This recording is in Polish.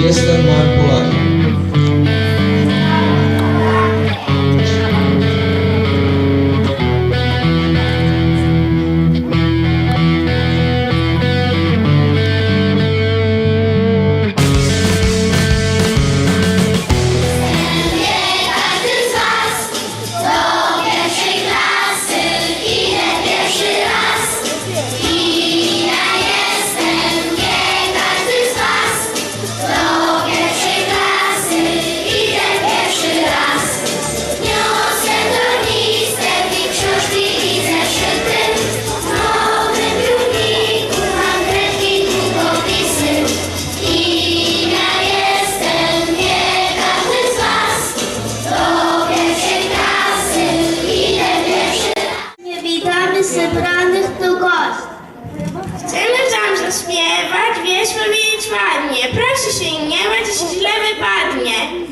Yes, the Lord przybranych do gości. Chcemy tam zaśpiewać, wieś wymienić ładnie. Proszę się nie łać, źle wypadnie.